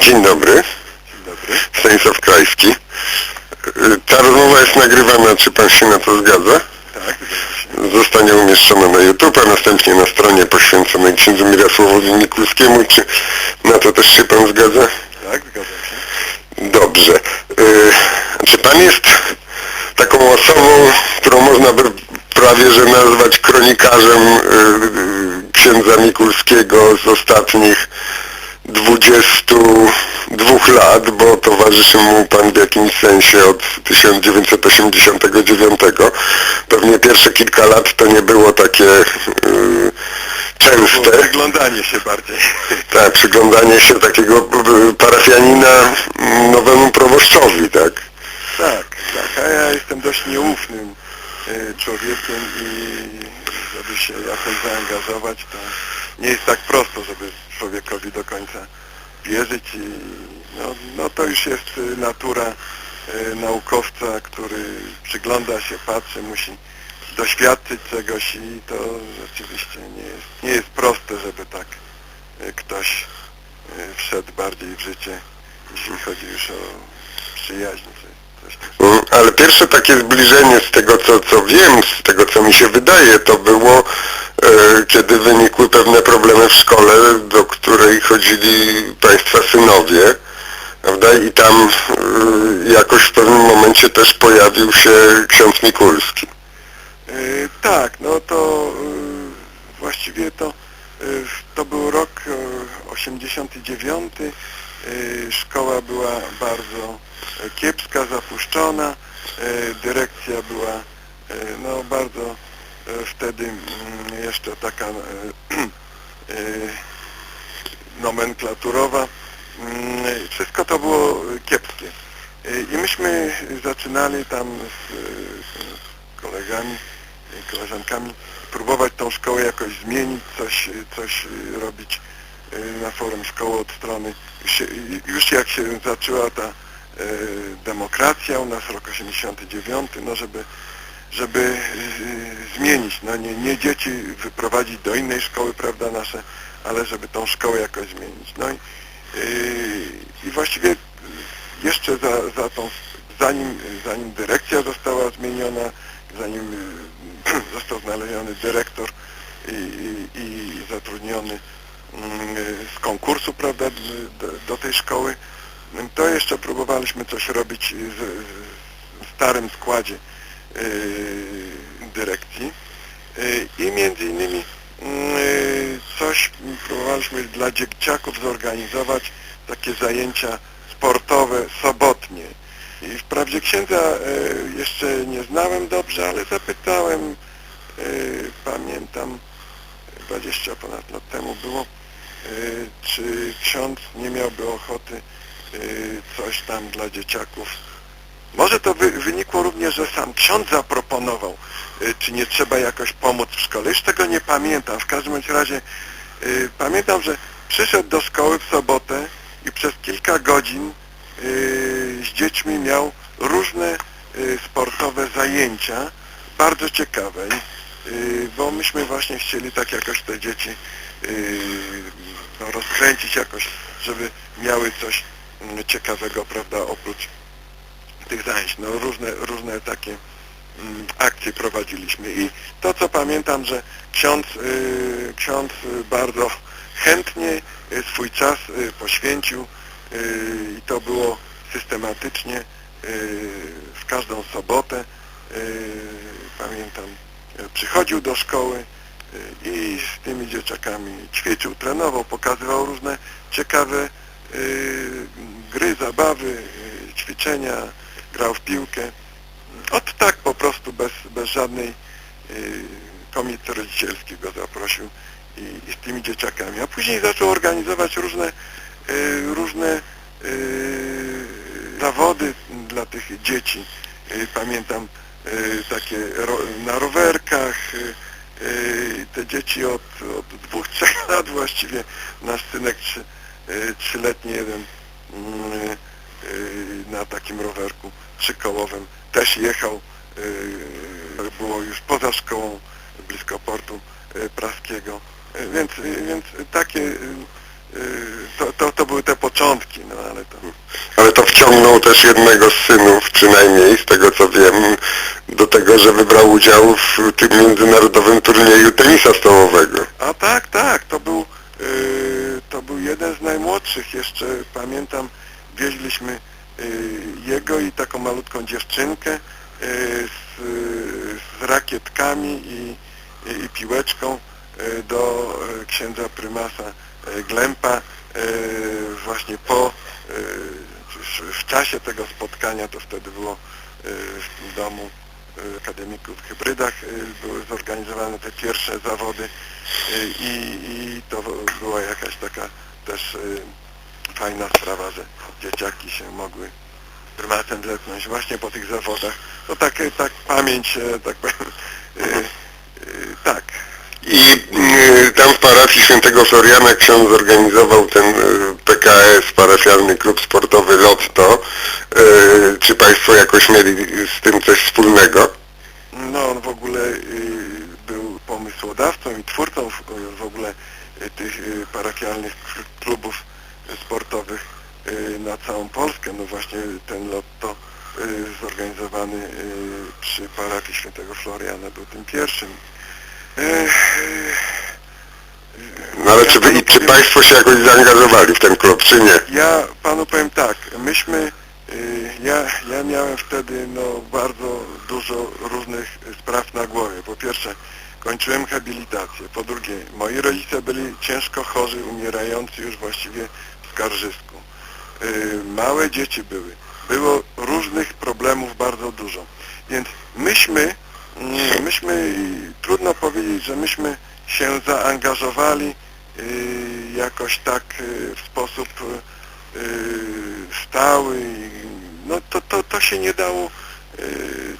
Dzień dobry, Dzień dobry. Stanisław Krajski. Ta rozmowa jest nagrywana, czy pan się na to zgadza? Tak, zgadza. Zostanie umieszczona na YouTube, a następnie na stronie poświęconej księdzu Mirosławowi Mikulskiemu. Czy na to też się pan zgadza? Tak, zgadzam się. Dobrze. Y, Czy pan jest taką osobą, którą można by prawie że nazwać kronikarzem y, y, księdza Mikulskiego z ostatnich 22 lat, bo towarzyszy mu pan w jakimś sensie od 1989. Pewnie pierwsze kilka lat to nie było takie y, częste. Wyglądanie się bardziej. Tak, przyglądanie się takiego y, parafianina nowemu proboszczowi, tak? Tak, tak, a ja jestem dość nieufnym y, człowiekiem i żeby się jakoś zaangażować, to nie jest tak prosto, żeby człowiekowi do końca wierzyć i no, no to już jest y, natura y, naukowca, który przygląda się, patrzy, musi doświadczyć czegoś i to rzeczywiście nie jest, nie jest proste, żeby tak y, ktoś y, wszedł bardziej w życie, jeśli chodzi już o przyjaźń, coś takiego. Mm, Ale pierwsze takie zbliżenie z tego, co, co wiem, z tego, mi się wydaje, to było, e, kiedy wynikły pewne problemy w szkole, do której chodzili państwa synowie, prawda? I tam e, jakoś w pewnym momencie też pojawił się ksiądz Mikulski. Y, tak, no to właściwie to, to był rok y, 89. y, Szkoła była bardzo kiepska, zapuszczona. Dyrekcja była no bardzo y, wtedy mm, jeszcze taka y, nomenklaturowa. Mm, Wszystko to było kiepskie. I myśmy zaczynali tam z, kolegami, koleżankami próbować tą szkołę jakoś zmienić, coś, coś robić na forum szkoły od strony. Już, już jak się zaczęła ta demokracja u nas rok 89, no żeby żeby y, zmienić, no nie, nie dzieci wyprowadzić do innej szkoły, prawda, nasze, ale żeby tą szkołę jakoś zmienić. No i, yy, i właściwie jeszcze za, za tą, zanim, zanim dyrekcja została zmieniona, zanim yy, został znaleziony dyrektor i, i, i zatrudniony z konkursu, prawda, do, do tej szkoły, to jeszcze próbowaliśmy coś robić w starym składzie dyrekcji. Yy, i między innymi yy, coś próbowaliśmy dla dzieciaków zorganizować takie zajęcia sportowe sobotnie. I wprawdzie księdza jeszcze nie znałem dobrze, ale zapytałem pamiętam 20 ponad lat temu było czy ksiądz nie miałby ochoty coś tam dla dzieciaków może to wy, wynikło również, że sam ksiądz zaproponował, y, czy nie trzeba jakoś pomóc w szkole. Już tego nie pamiętam. W każdym razie y, pamiętam, że przyszedł do szkoły w sobotę i przez kilka godzin y, z dziećmi miał różne y, sportowe zajęcia, bardzo ciekawe, y, bo myśmy właśnie chcieli tak jakoś te dzieci y, no, rozkręcić jakoś, żeby miały coś mm, ciekawego, prawda, oprócz tych zajęć, no różne, różne takie mm, akcje prowadziliśmy i to co pamiętam, że ksiądz, y, ksiądz bardzo chętnie y, swój czas y, poświęcił y, i to było systematycznie w każdą sobotę pamiętam y, przychodził do szkoły i z tymi dzieciakami ćwiczył, trenował, pokazywał różne ciekawe gry, zabawy, ćwiczenia, grał w piłkę. Od tak po prostu, bez, bez żadnej y, komitety rodzicielskiej go zaprosił i, i z tymi dzieciakami. A później zaczął organizować różne, y, różne y, zawody dla tych dzieci. Y, pamiętam y, takie ro, na rowerkach, y, te dzieci od, od dwóch, trzech lat właściwie, nasz synek trzy, trzyletni jeden mm, na takim rowerku trzykołowym też jechał, y, było już poza szkołą, blisko portu y, praskiego, Y, więc, więc takie, to, to, to były te początki, no to wciągnął też jednego z synów, przynajmniej z tego co wiem, do tego, że wybrał udział w tym międzynarodowym turnieju tenisa stołowego. A tak, tak, to był, yy, to był jeden z najmłodszych, jeszcze pamiętam, wieźliśmy yy, jego i taką malutką dziewczynkę yy, z, z rakietkami i, i, piłeczką yy, do księdza prymasa Glempa właśnie po, w- czasie tego spotkania, to wtedy było w domu y, akademików w hybrydach y, były zorganizowane te pierwsze zawody y, i, i to była jakaś taka też y, fajna sprawa, że dzieciaki się mogły prymatem zetknąć właśnie po tych zawodach. No tak, tak pamięć, e, tak powiem, y, y, tak. I tam w parafii świętego Floriana ksiądz zorganizował ten PKS, parafialny klub sportowy Lotto. Czy Państwo jakoś mieli z tym coś wspólnego? No on w ogóle był pomysłodawcą i twórcą w, w ogóle tych parafialnych kl- klubów sportowych y, na całą Polskę. No właśnie ten lotto y, zorganizowany y, przy parafii świętego Floriana był tym pierwszym. Y, y, No ale ja czy, wy, i czy Państwo się jakoś zaangażowali w ten klub, czy nie? ja panu powiem tak, myśmy, ja, ja miałem wtedy no, bardzo dużo różnych spraw na głowie. Po pierwsze, kończyłem habilitację. Po drugie, moi rodzice byli ciężko chorzy, umierający już właściwie skarżysku. Y, małe dzieci były. Było różnych problemów bardzo dużo. Więc myśmy, mm, myśmy, trudno powiedzieć, że myśmy się zaangażowali y, jakoś tak y, w sposób stały. No to, to, to się nie dało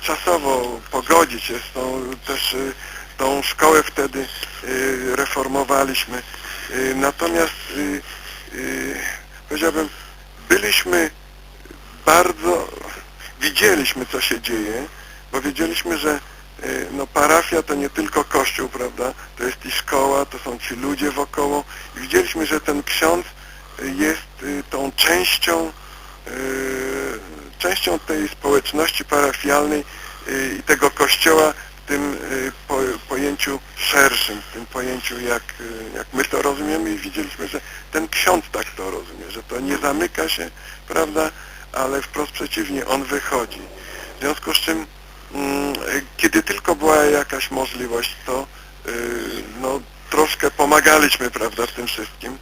czasowo pogodzić. Jest tą, też tą szkołę wtedy reformowaliśmy. Natomiast powiedziałbym, byliśmy bardzo, widzieliśmy co się dzieje, bo wiedzieliśmy, że y, no, parafia to nie tylko kościół, prawda, to jest i szkoła, to są ci ludzie wokoło. I widzieliśmy, że ten ksiądz y, jest tą częścią częścią tej społeczności parafialnej i tego kościoła w tym po, pojęciu szerszym, w tym pojęciu jak, jak my to rozumiemy. I widzieliśmy, że ten ksiądz tak to rozumie, że to nie zamyka się, prawda, ale wprost przeciwnie, on wychodzi. W związku z czym, mm, kiedy tylko była jakaś możliwość, to y, no, troszkę pomagaliśmy, prawda, w tym wszystkim.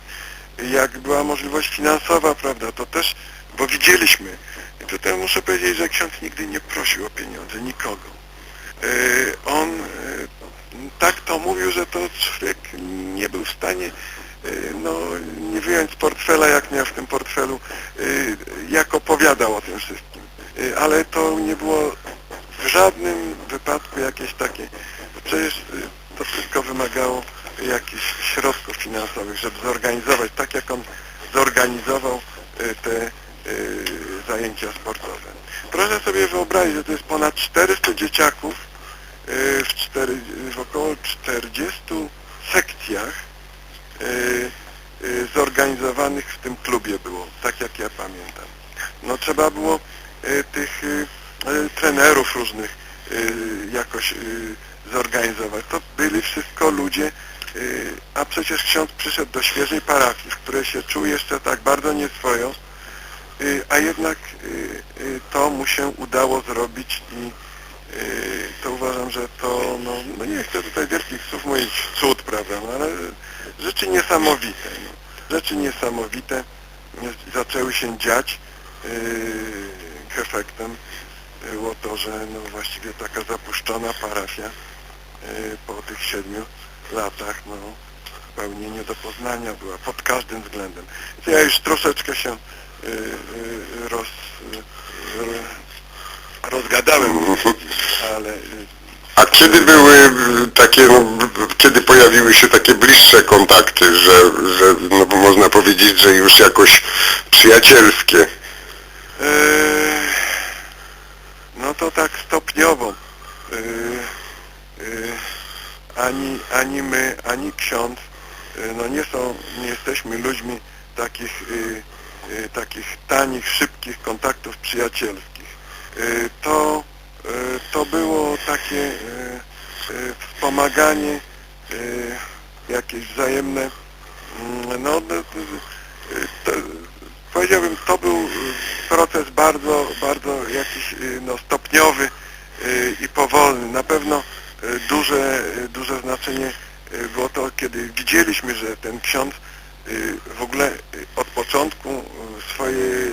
Jak była możliwość finansowa, prawda, to też, bo widzieliśmy. I tutaj muszę powiedzieć, że ksiądz nigdy nie prosił o pieniądze, nikogo. Y, On y, tak to mówił, że to człowiek nie był w stanie no, wyjąć z portfela, jak miał w tym portfelu, y, jak opowiadał o tym wszystkim. Y, Ale to nie było w żadnym wypadku jakieś takie, przecież y, to wszystko wymagało jakichś środków finansowych, żeby zorganizować, tak jak on zorganizował te zajęcia sportowe. Proszę sobie wyobrazić, że to jest ponad 400 dzieciaków w, w około 40 sekcjach zorganizowanych w tym klubie było, tak jak ja pamiętam. No trzeba było y, tych y, trenerów różnych jakoś zorganizować. To byli wszystko ludzie, a przecież ksiądz przyszedł do świeżej parafii, w której się czuł jeszcze tak bardzo nieswojo, a jednak to mu się udało zrobić i to uważam, że to, no, no nie chcę tutaj wielkich słów mówić cud, prawda, no, ale rzeczy niesamowite, no, rzeczy niesamowite nie- zaczęły się dziać, yy, efektem było to, że no właściwie taka zapuszczona parafia yy, po tych siedmiu latach, no zupełnie nie do poznania była pod każdym względem. Ja już troszeczkę się yy, yy, roz, yy, rozgadałem, ale yy, A kiedy były takie, no, kiedy pojawiły się takie bliższe kontakty, że, że no, można powiedzieć, że już jakoś przyjacielskie? Eee, No to tak stopniowo. Eee, eee, Ani, ani my, ani ksiądz, no nie są, nie jesteśmy ludźmi takich takich tanich, szybkich kontaktów przyjacielskich. To, to było takie y, y, wspomaganie, jakieś wzajemne, mm, no, no, to, powiedziałbym, to był proces bardzo, bardzo jakiś no, stopniowy i powolny. Na pewno duże, duże znaczenie było to, kiedy widzieliśmy, że ten ksiądz w ogóle od początku swojej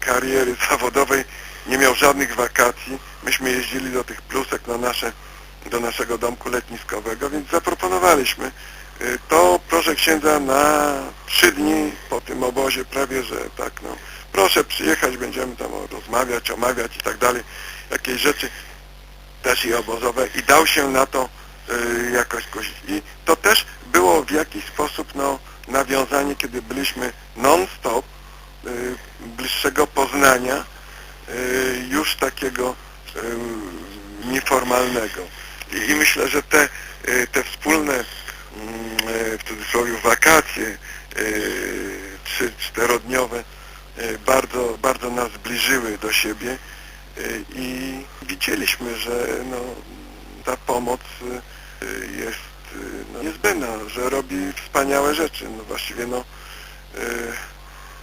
kariery zawodowej nie miał żadnych wakacji. Myśmy jeździli do tych plusek na nasze, do naszego domku letniskowego, więc zaproponowaliśmy y, to proszę księdza na trzy dni po tym obozie prawie, że tak no proszę przyjechać, będziemy tam rozmawiać, omawiać i tak dalej, jakieś rzeczy też i obozowe i dał się na to y, jakoś gościć. I to też było w jakiś sposób no, nawiązanie, kiedy byliśmy non-stop y, bliższego poznania już takiego y, nieformalnego. I, myślę, że te, y, te wspólne mm, y, w cudzysłowie wakacje y, trzy, czterodniowe y, bardzo, bardzo nas zbliżyły do siebie y, i widzieliśmy, że no, ta pomoc y, y, jest y, no, niezbędna, że robi wspaniałe rzeczy. No właściwie no y,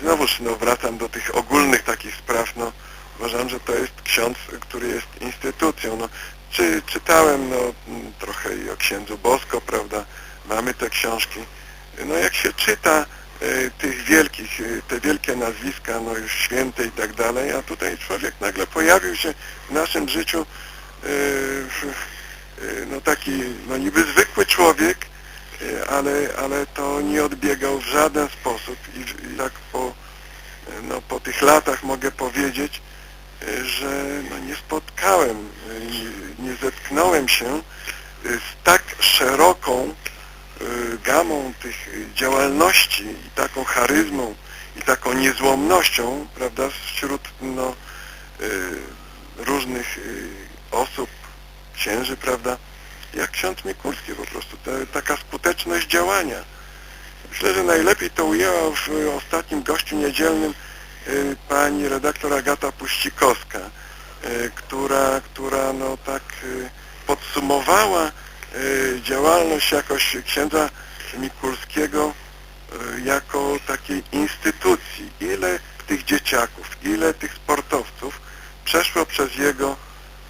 znowuż no, wracam do tych ogólnych takich spraw, no uważam, że to jest ksiądz, który jest instytucją. No, czy czytałem no, trochę i o księdzu Bosko, prawda, mamy te książki. No jak się czyta y, tych wielkich, y, te wielkie nazwiska, no już święte i tak dalej, a tutaj człowiek nagle pojawił się w naszym życiu y, no taki, no niby zwykły człowiek, ale, ale to nie odbiegał w żaden sposób i, i tak po, no, po tych latach mogę powiedzieć, że no, nie spotkałem, nie, zetknąłem się y, z tak szeroką y, gamą tych działalności i taką charyzmą i taką niezłomnością, prawda, wśród no, y, różnych osób, księży, prawda, jak ksiądz Mikulski po prostu, ta, taka skuteczność działania. Myślę, że najlepiej to ujęła w ostatnim gościu niedzielnym pani redaktor Agata Puścikowska, y, która, która no tak y, podsumowała y, działalność jakoś księdza Mikulskiego y, jako takiej instytucji. Ile tych dzieciaków, ile tych sportowców przeszło przez jego,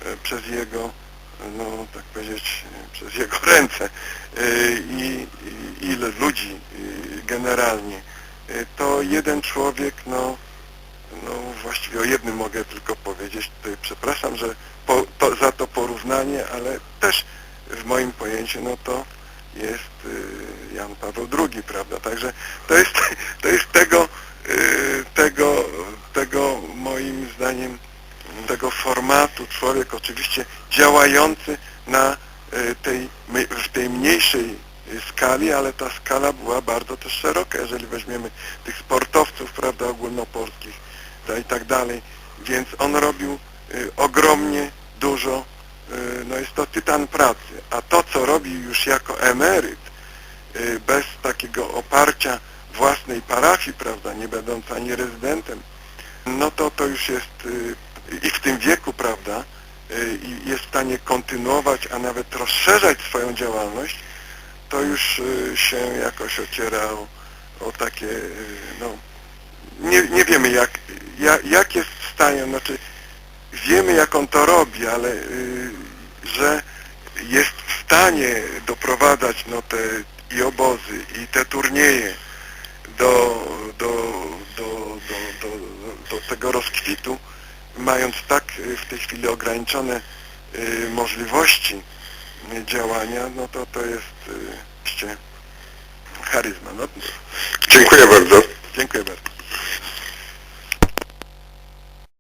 y, przez jego, no tak powiedzieć, y, przez jego ręce y, i, ile ludzi y, generalnie. Y, To jeden człowiek, no, no właściwie o jednym mogę tylko powiedzieć, tutaj przepraszam, że po, to, za to porównanie, ale też w moim pojęciu, no to jest y, Jan Paweł II, prawda? Także to jest, to jest tego, y, tego, tego moim zdaniem tego formatu człowiek oczywiście działający na y, tej, w tej mniejszej skali, ale ta skala była bardzo też szeroka, jeżeli weźmiemy tych sportowców, prawda, ogólnopolskich i tak dalej, więc on robił y, ogromnie dużo, y, no jest to tytan pracy, a to co robi już jako emeryt, y, bez takiego oparcia własnej parafii, prawda, nie będąc ani rezydentem, no to to już jest i w tym wieku, prawda, i jest w stanie kontynuować, a nawet rozszerzać swoją działalność, to już się jakoś ociera o, takie, no, nie, nie wiemy jak, jak, jak jest w stanie, znaczy wiemy jak on to robi, ale y, że jest w stanie doprowadzać no, te i obozy, i te turnieje do, do, do, do, do, do tego rozkwitu, mając tak y, w tej chwili ograniczone y, możliwości y, działania, no to to jest y, charyzma. No, Dziękuję bardzo. dziękuję bardzo.